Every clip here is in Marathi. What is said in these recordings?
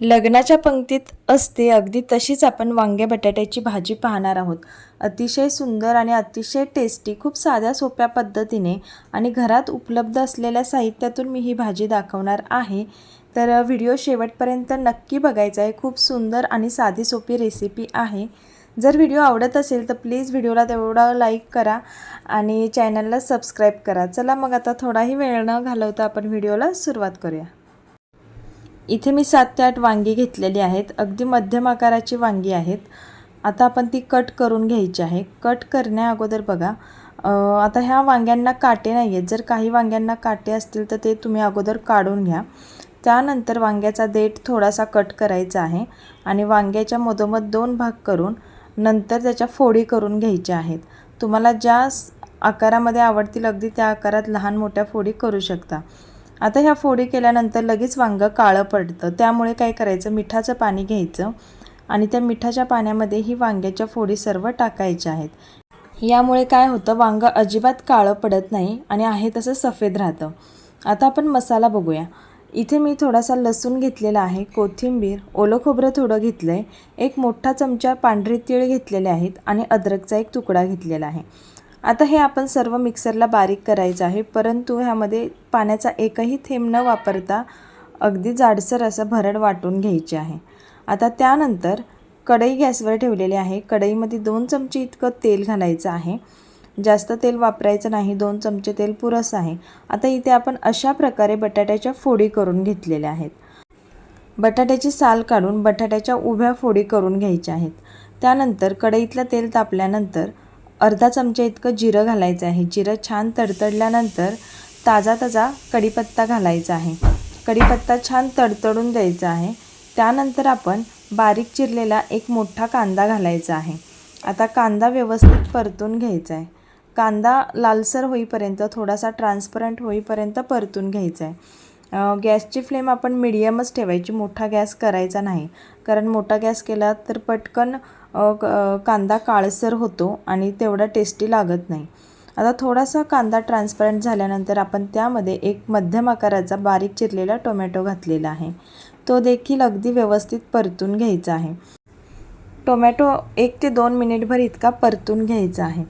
लग्नाच्या पंक्तीत असते अगदी तशीच आपण वांग्या बटाट्याची भाजी पाहणार आहोत. अतिशय सुंदर आणि अतिशय टेस्टी खूप साध्या सोप्या पद्धतीने आणि घरात उपलब्ध असलेल्या साहित्यातून मी ही भाजी दाखवणार आहे. तर व्हिडिओ शेवटपर्यंत नक्की बघायचा आहे. खूप सुंदर आणि साधी सोपी रेसिपी आहे. जर व्हिडिओ आवडत असेल तर प्लीज व्हिडिओला तेवढा लाईक करा आणि चॅनलला सबस्क्राईब करा. चला मग आता थोडाही वेळ न घालवता आपण व्हिडिओला सुरुवात करूया. इथे मी सात ते आठ वांगी घेतलेली आहेत. अगदी मध्यम आकाराची वांगी आहेत. आता आपण ती कट करून घ्यायची आहे. कट करण्या अगोदर बघा. आता ह्या वांग्यांना काटे नाही आहेत जर काही वांग्यांना काटे असतील तर ते तुम्ही अगोदर काढून घ्या. त्यानंतर वांग्याचा देठ थोडासा कट करायचा आहे आणि वांग्याच्या मधोमध दोन भाग करून नंतर त्याच्या फोडी करून घ्यायच्या आहेत. तुम्हाला ज्या आकारामध्ये आवडतील अगदी त्या आकारात लहान मोठ्या फोडी करू शकता. आता ह्या फोडी केल्यानंतर लगेच वांगं काळं पडतं. त्यामुळे काय करायचं? मिठाचं पाणी घ्यायचं आणि त्या मिठाच्या पाण्यामध्ये ही वांग्याच्या फोडी सर्व टाकायच्या आहेत. यामुळे काय होतं? वांगं अजिबात काळं पडत नाही आणि आहे तसं सफेद राहतं. आता आपण मसाला बघूया. इथे मी थोडासा लसूण घेतलेला आहे कोथिंबीर ओलं खोबरं थोडं घेतलं आहे एक मोठा चमचा पांढरे तीळ घेतलेले आहेत आणि अद्रकचा एक तुकडा घेतलेला आहे. आता हे आपण सर्व मिक्सरला बारीक करायचं आहे परंतु ह्यामध्ये पाण्याचा एकही थेंब न वापरता अगदी जाडसर असं भरड वाटून घ्यायचे आहे. आता त्यानंतर कढई गॅसवर ठेवलेली आहे. कढईमध्ये दोन चमचे इतकं तेल घालायचं आहे. जास्त तेल वापरायचं नाही दोन चमचे तेल पुरस आहे. आता इथे आपण अशा प्रकारे बटाट्याच्या फोडी करून घेतलेल्या आहेत. बटाट्याची साल काढून बटाट्याच्या उभ्या फोडी करून घ्यायच्या आहेत. त्यानंतर कढईतलं तेल तापल्यानंतर अर्धा चमचा इतकं जिरं घालायचं आहे. जिरं छान तडतडल्यानंतर ताजा ताजा कढीपत्ता घालायचा आहे. कढीपत्ता छान तडतडून द्यायचा आहे. त्यानंतर आपण बारीक चिरलेला एक मोठा कांदा घालायचा आहे. आता कांदा व्यवस्थित परतून घ्यायचा आहे. कांदा लालसर होईपर्यंत थोडासा ट्रान्सपरंट होईपर्यंत परतून घ्यायचा आहे. गॅसची फ्लेम आपण मिडियमच ठेवायची. मोठा गॅस करायचा नाही. कारण मोठा गॅस केला तर पटकन क- कांदा काळसर होतो आणि तेवढा टेस्टी लागत नाही. आता थोडासा कांदा ट्रान्सपरंट झाल्यानंतर आपण त्यामध्ये एक मध्यम आकाराचा बारीक चिरलेला टोमॅटो घातलेला आहे. तो देखील अगदी व्यवस्थित परतून घ्यायचा आहे. टोमॅटो एक ते दोन मिनिटभर इतका परतून घ्यायचा आहे.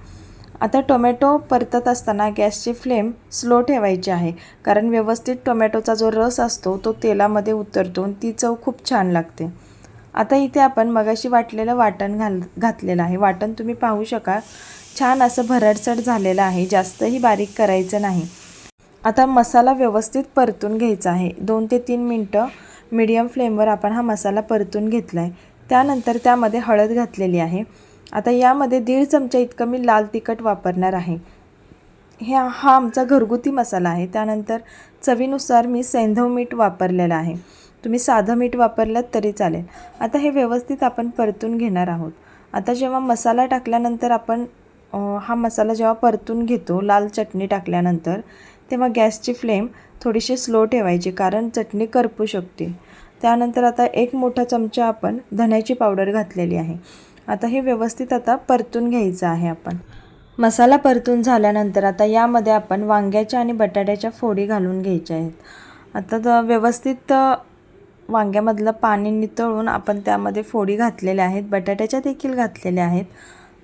आता टोमॅटो परतत असताना गॅसची फ्लेम स्लो ठेवायची आहे. कारण व्यवस्थित टोमॅटोचा जो रस असतो तो तेलामध्ये उतरतो आणि ती चव खूप छान लागते. आता इथे आपण मगाशी वाटलेलं वाटण घाल घातलेलं आहे. वाटण तुम्ही पाहू शकाल. छान असं भरडसट झालेलं आहे. जास्तही बारीक करायचं नाही. आता मसाला व्यवस्थित परतून घ्यायचा आहे. दोन ते तीन मिनटं मीडियम फ्लेमवर आपण हा मसाला परतून घेतला आहे त्यानंतर त्यामध्ये हळद घातलेली आहे. आता यामध्ये दीड चमचा इतकं मी लाल तिखट वापरणार आहे. हे हा आमचा घरगुती मसाला आहे. त्यानंतर चवीनुसार मी सेंधव मीठ वापरलेलं आहे. तुम्ही साधं मीठ वापरलं तरी चालेल. आता हे व्यवस्थित आपण परतून घेणार आहोत. आता जेव्हा मसाला टाकल्यानंतर आपण हा मसाला जेव्हा परतून घेतो लाल चटणी टाकल्यानंतर तेव्हा गॅसची फ्लेम थोडीशी स्लो ठेवायची कारण चटणी करपू शकते त्यानंतर आता एक मोठा चमचा आपण धण्याची पावडर घातलेली आहे. आता हे व्यवस्थित आता परतून घ्यायचं आहे आपण. मसाला परतून झाल्यानंतर आता यामध्ये आपण वांग्याच्या आणि बटाट्याच्या फोडी घालून घ्यायच्या आहेत. आता तर व्यवस्थित वांग्यामधलं पाणी नितळून आपण त्यामध्ये फोडी घातलेल्या आहेत बटाट्याच्या देखील घातलेल्या आहेत.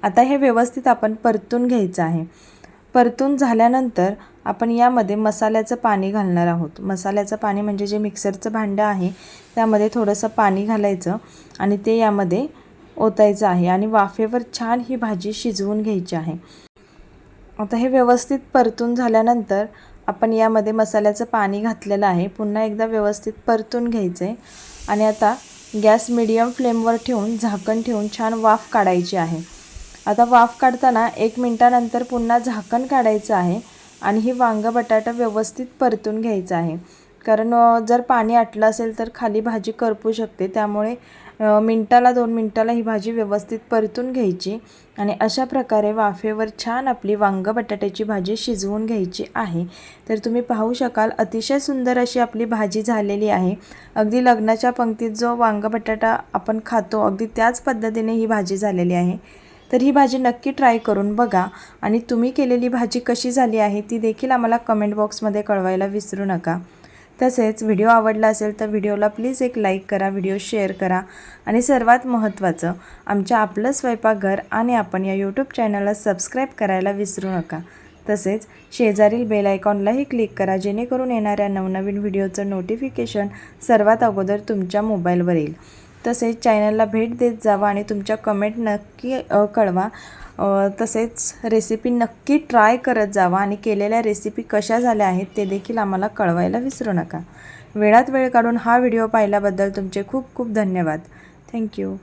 आता हे व्यवस्थित आपण परतून घ्यायचं आहे. परतून झाल्यानंतर आपण यामध्ये मसाल्याचं पाणी घालणार आहोत. मसाल्याचं पाणी म्हणजे जे मिक्सरचं भांडं आहे त्यामध्ये थोडंसं पाणी घालायचं आणि ते यामध्ये ओतायचं आहे आणि वाफेवर छान ही भाजी शिजवून घ्यायची आहे. आता हे व्यवस्थित परतून झाल्यानंतर आपण यामध्ये मसाल्याचं पाणी घातलेलं आहे. पुन्हा एकदा व्यवस्थित परतून घ्यायचं आहे आणि आता गॅस मिडियम फ्लेमवर ठेवून झाकण ठेवून छान वाफ काढायची आहे. आता वाफ काढताना एक मिनटानंतर पुन्हा झाकण काढायचं आहे. आणि ही वांगं बटाटा व्यवस्थित परतून घ्यायचं आहे. कारण जर पाणी आटलं असेल तर खाली भाजी करपू शकते. त्यामुळे मिनटाला दोन मिनटाला ही भाजी व्यवस्थित परतून घ्यायची आणि अशा प्रकारे वाफेवर छान आपली वांग बटाट्याची भाजी शिजवून घ्यायची आहे. तर तुम्ही पाहू शकाल अतिशय सुंदर अशी आपली भाजी झालेली आहे. अगदी लग्नाच्या पंक्तीत जो वांग बटाटा आपण खातो अगदी त्याच पद्धतीने ही भाजी झालेली आहे. तर ही भाजी नक्की ट्राय करून बघा आणि तुम्ही केलेली भाजी कशी झाली आहे ती देखील आम्हाला कमेंट बॉक्समध्ये कळवायला विसरू नका. तसेच व्हिडिओ आवडला असेल तर व्हिडिओला प्लीज एक लाईक करा व्हिडिओ शेअर करा आणि सर्वात महत्त्वाचं आमच्या आपलं स्वयंपाकघर आणि आपण या यूट्यूब चॅनलला सबस्क्राईब करायला विसरू नका. तसेच शेजारील बेल आयकॉनलाही क्लिक करा जेणेकरून येणाऱ्या नवनवीन व्हिडिओचं नोटिफिकेशन सर्वात अगोदर तुमच्या मोबाईलवर येईल. तसेच चॅनलला भेट देत जावा आणि तुमच्या कमेंट नक्की कळवा. तसेच रेसिपी नक्की ट्राय करत जावा आणि केलेल्या रेसिपी कशा झाल्या आहेत ते देखील आम्हाला कळवायला विसरू नका. वेळात वेळ काढून हा व्हिडिओ पाहिल्याबद्दल तुमचे खूप खूप धन्यवाद. थँक्यू